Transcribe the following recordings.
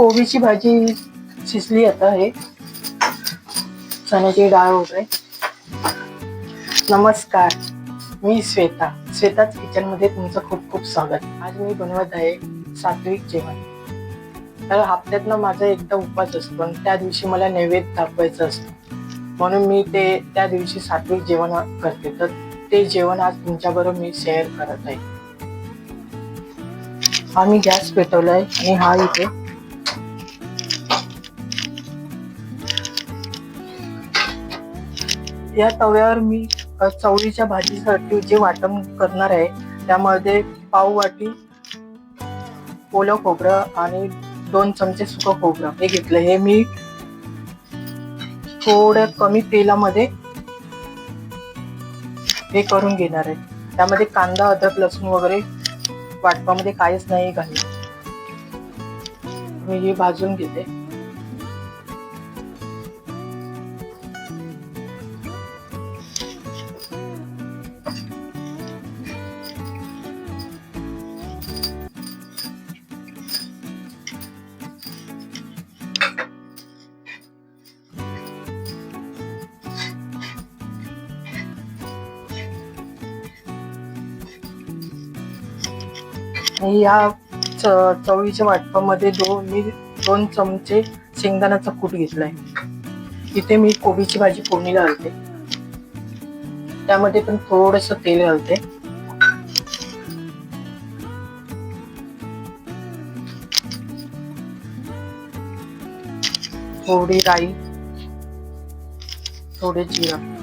कोबीची भाजी शिजली आता हे. चण्याची डाळ वगैरे. नमस्कार मी श्वेता. श्वेताच किचनमध्ये तुमचं खूप खूप स्वागत. आज मी बनवत आहे सात्विक जेवण. तर हप्त्यातनं माझा एकदा उपवास असतो आणि त्या दिवशी मला नैवेद्य दाखवायचं असतं. म्हणून मी ते त्या दिवशी सात्विक जेवण करते. तर ते जेवण आज तुमच्याबरोबर मी शेअर करत आहे. हा मी गॅस पेटवलाय आणि हा इथे या तव्यावर मी चवळीच्या भाजीसाठी जे वाटण करणार आहे त्यामध्ये पाव वाटी ओलं खोबरं आणि दोन चमचे सुकं खोबरं हे घेतलं. हे मी थोड्या कमी तेलामध्ये हे करून घेणार आहे. त्यामध्ये कांदा अदरक लसूण वगैरे वाटपामध्ये काहीच नाही घालणार. मी हे भाजून घेते. आणि या च- चवळीच्या वाटपामध्ये दोन मी दोन चमचे शेंगदाण्याचा कूट घेतलाय इथे मी कोबीची भाजी फोडणीला घालते. त्यामध्ये पण थोडस तेल घालते. थोडी राई थोडे जिरा.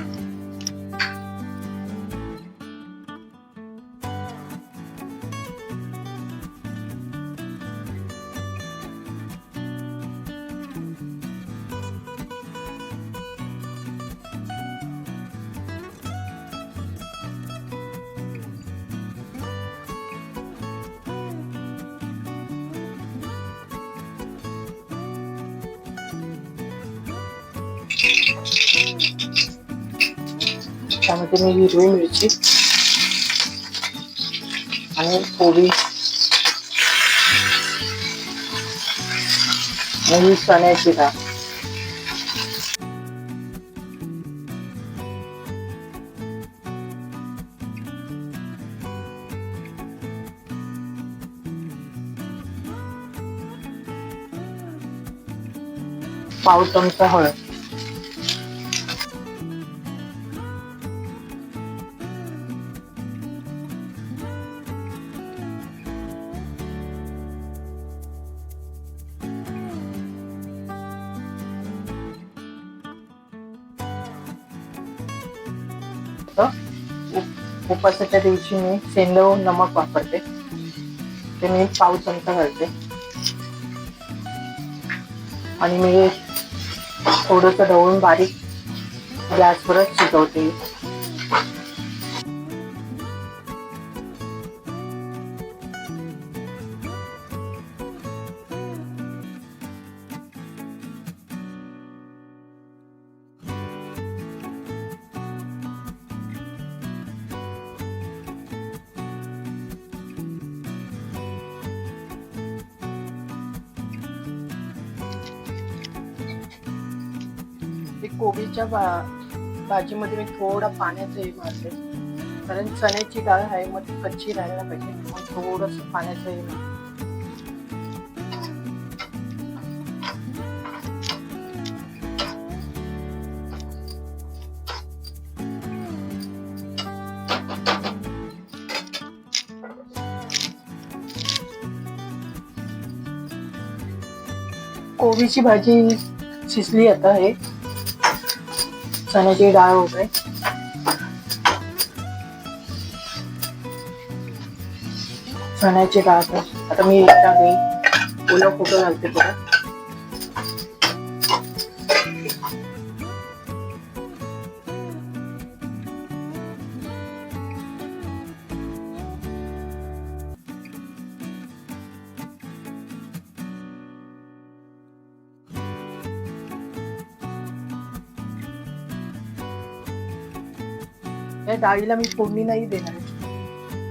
त्यामध्ये मी हिरवी मिरची आणि कोबी आणि ही चण्याची डाळ पाव चमचा हळद उपासाच्या दिवशी मी सेंदव नमक वापरते. ते मी पाव चमचा घालते. आणि मी थोडस ढवळून बारीक गॅसवरच शिजवते. कोबीच्या बा भाजीमध्ये मी थोडा पाण्याचं हे मारते कारण चण्याची डाळ आहे मग ती कच्ची राहायला पाहिजे मग थोडस पाण्याचं हे मारते. कोबीची भाजी शिजली आता हे चण्याची डाळ वगैरे चण्याची डाळ आता मी एकदा घेईन ओला खोबरं घालते परत डाळीला मी फोडणी नाही देणार.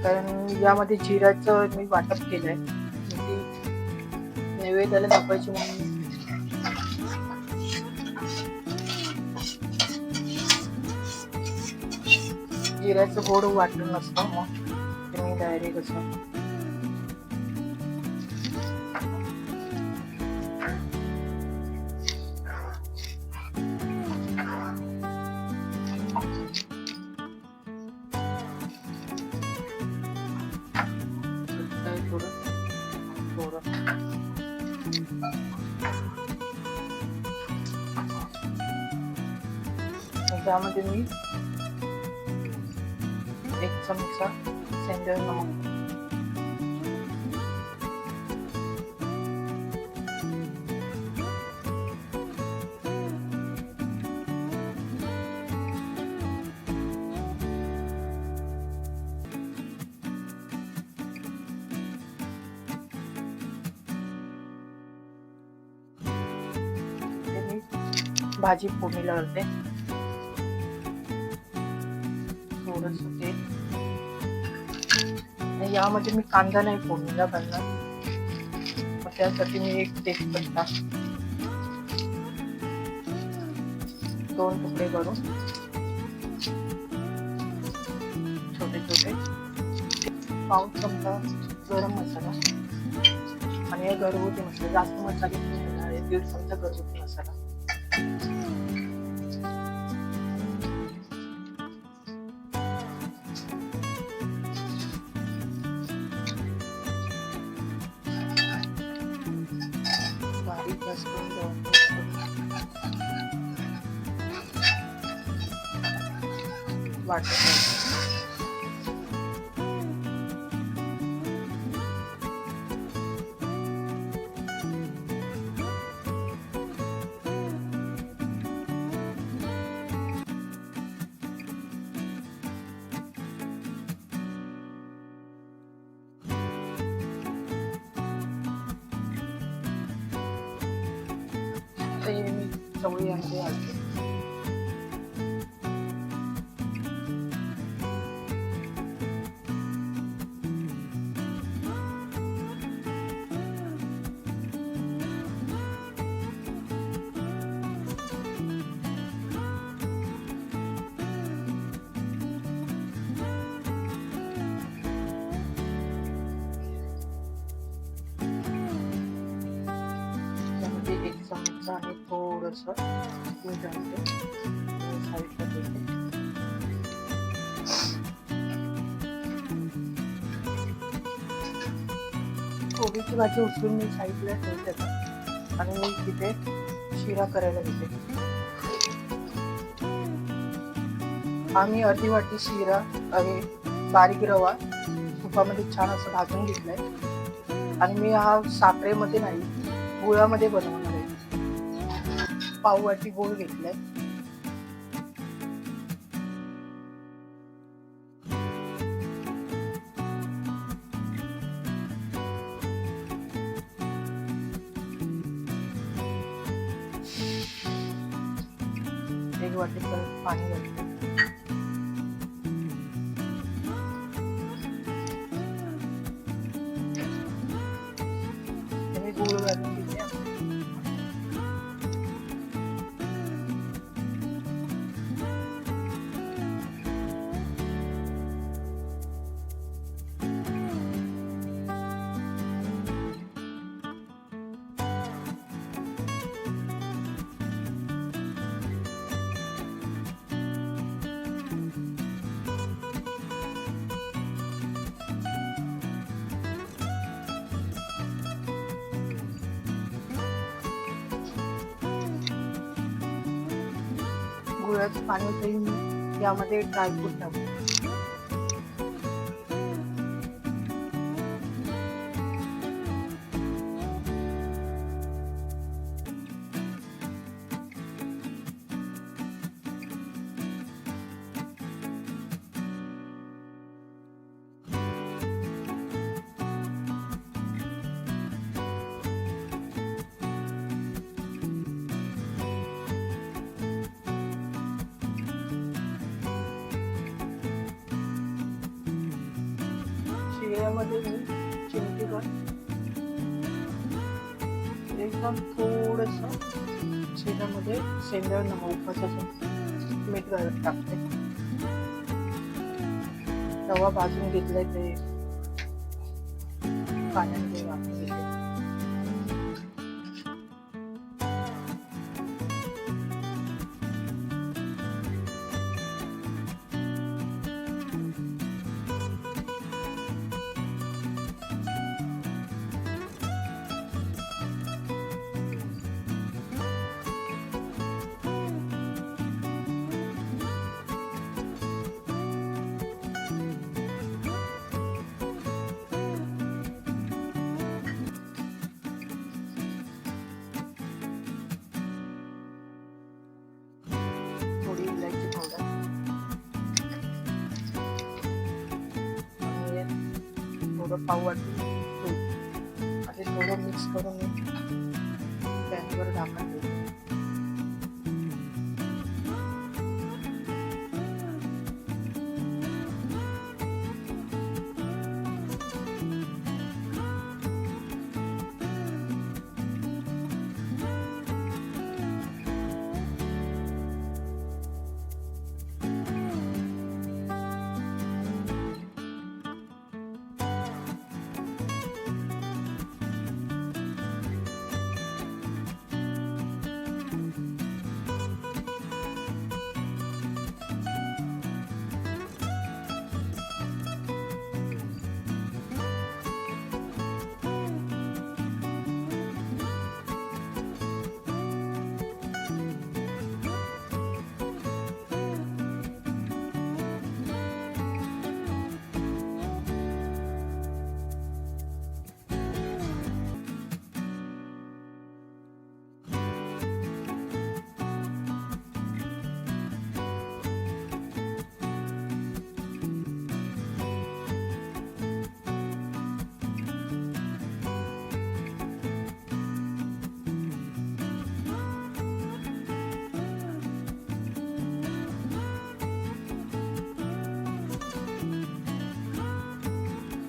कारण यामध्ये जिऱ्याचं मी वाटप केलंय. ती नैवेद्याला दाखवायची म्हणून. जिऱ्याचं गोड वाटलं नसतं मग. तुम्ही मी डायरेक्ट असं त्यामध्ये मी एक चमचा सेंदर नमक भाजी फोडणीला लावते यामध्ये मी कांदा नाही फोडणीला घालणार मग त्यासाठी मी एक तेजपत्ता दोन तुकडे करून. छोटे छोटे. पाऊस चमचा गरम मसाला. आणि हे घरगुती मसाला. जास्त मसाले दीड चमचा घरगुती मसाला. बारीक गॅस करून गरम करून वाटत ते एक आणि थोडस. साईडला कोबीची भाजी उचलून मी साईडला ठेवते आणि मी तिथे शिरा करायला घेते आम्ही अर्धी वाटी शिरा आणि बारीक रवा तुपामध्ये छान असं भाजून घेतलंय. आणि मी हा साखरेमध्ये नाही गुळामध्ये बनवणार पाव वाटी गुळ घेतलाय. एक वाटी पाणी घातलं. गुळाचं पाणी होतं यामध्ये ड्रायफ्रूट टाकू एकदम थोडस शेतामध्ये शेंगा नमक उपवासाचं मीठ घालत टाकते. रवा भाजून घेतलाय ते पाण्यामध्ये थोडं पाव वाटून तूप आणि थोडं मिक्स करून मी पॅनवर झाकण ठेवते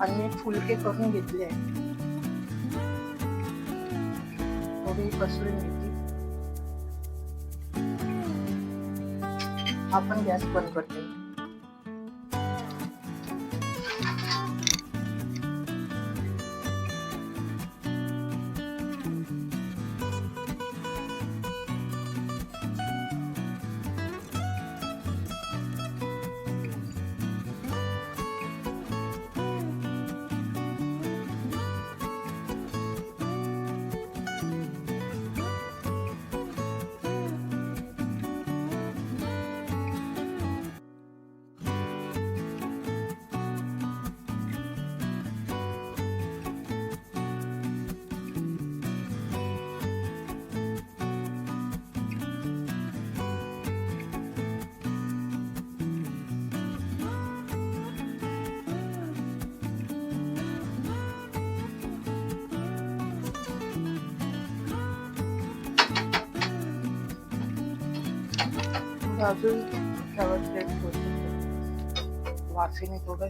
आणि मी फुलके करून घेतले थोडी कसुरी आपण गॅस बंद करते अजून ठेवत लेट होते थोडं.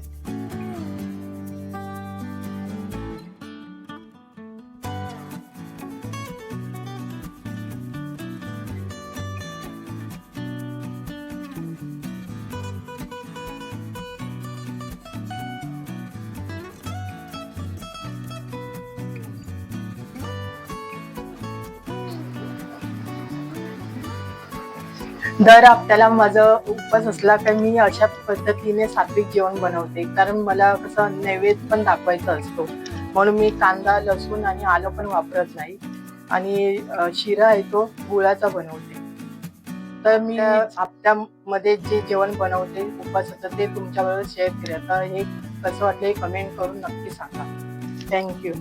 दर हप्त्याला माझं उपवास असला तर मी अशा पद्धतीने सात्विक जेवण बनवते. कारण मला कसं नैवेद्य पण दाखवायचा असतो. म्हणून मी कांदा लसूण आणि आलं पण वापरत नाही. आणि शिरा आहे तो गुळाचा बनवते. तर मी हप्त्यामध्ये जे जेवण बनवते उपवासाचं ते तुमच्याबरोबर शेअर केलं. तर हे कसं वाटलं हे कमेंट करून नक्की सांगा. थँक्यू